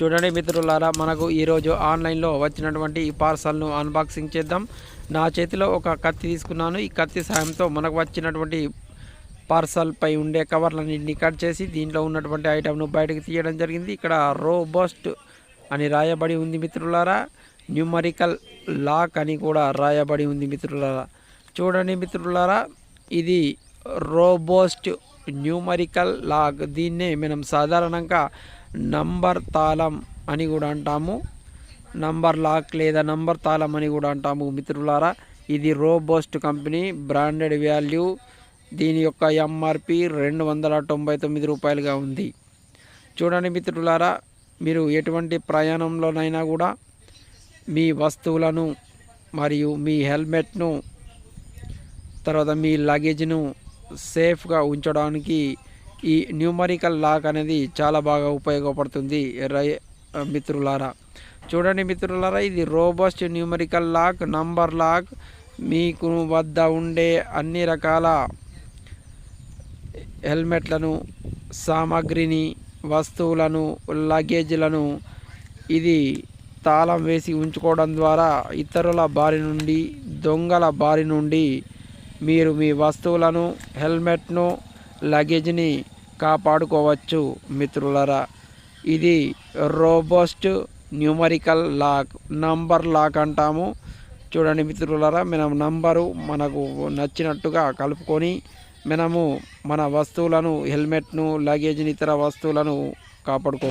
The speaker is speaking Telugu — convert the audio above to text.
చూడండి మిత్రులారా మనకు ఈరోజు ఆన్లైన్లో వచ్చినటువంటి ఈ పార్సల్ను అన్బాక్సింగ్ చేద్దాం. నా చేతిలో ఒక కత్తి తీసుకున్నాను. ఈ కత్తి సాయంతో మనకు వచ్చినటువంటి పార్సల్పై ఉండే కవర్లన్నింటినీ కట్ చేసి దీంట్లో ఉన్నటువంటి ఐటమ్ను బయటకు తీయడం జరిగింది. ఇక్కడ రోబోస్ట్ అని రాయబడి ఉంది మిత్రులారా. న్యూమరికల్ లాక్ అని కూడా రాయబడి ఉంది మిత్రులారా. చూడండి మిత్రులారా ఇది రోబోస్ట్ న్యూమరికల్ లాక్ దీన్నే మనం సాధారణంగా నంబర్ తాళం అని కూడా అంటాము. నంబర్ లాక్ లేదా నంబర్ తాళం అని కూడా అంటాము మిత్రులారా. ఇది రోబోస్ట్ కంపెనీ బ్రాండెడ్ వాల్యూ. దీని యొక్క ఎంఆర్పి రెండు వందల తొంభై తొమ్మిది రూపాయలుగా ఉంది. చూడండి మిత్రులారా మీరు ఎటువంటి ప్రయాణంలోనైనా కూడా మీ వస్తువులను మరియు మీ హెల్మెట్ను తర్వాత మీ లగేజ్ను సేఫ్గా ఉంచడానికి ఈ న్యూమరికల్ లాక్ అనేది చాలా బాగా ఉపయోగపడుతుంది రై మిత్రులారా. చూడండి మిత్రులారా ఇది robust numerical lock number lock మీకు వద్ద ఉండే అన్ని రకాల హెల్మెట్లను సామాగ్రిని వస్తువులను లగేజ్లను ఇది తాళం వేసి ఉంచుకోవడం ద్వారా ఇతరుల బారి నుండి దొంగల బారి నుండి మీరు మీ వస్తువులను హెల్మెట్ను లగేజ్ని కాపాడుకోవచ్చు మిత్రులరా. ఇది robust numerical lock number lock అంటాము. చూడండి మిత్రులరా మనం నంబరు మనకు నచ్చినట్టుగా కలుపుకొని మనము మన వస్తువులను హెల్మెట్ను లగేజ్ని ఇతర వస్తువులను కాపాడుకో